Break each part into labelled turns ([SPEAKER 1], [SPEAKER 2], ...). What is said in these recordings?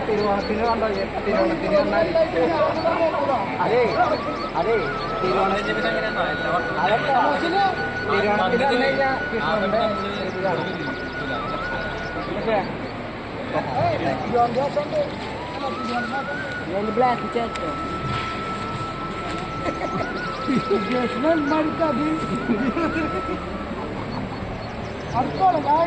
[SPEAKER 1] തിരുവോണത്തിന് കണ്ടോ തിരുവോണത്തിന് വന്നാൽ അതെ അതെ തിരുവോണത്തിന് അതല്ല തിരുവോണത്തിന് വന്നു കഴിഞ്ഞാൽ കൃഷ്ണന്റെ ഇത് കാണാം ബ്ലാക്ക് ചേർത്തോ മടുക്കാതി അടുത്തോളം ഞാൻ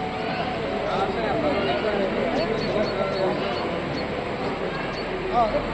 [SPEAKER 1] Oh.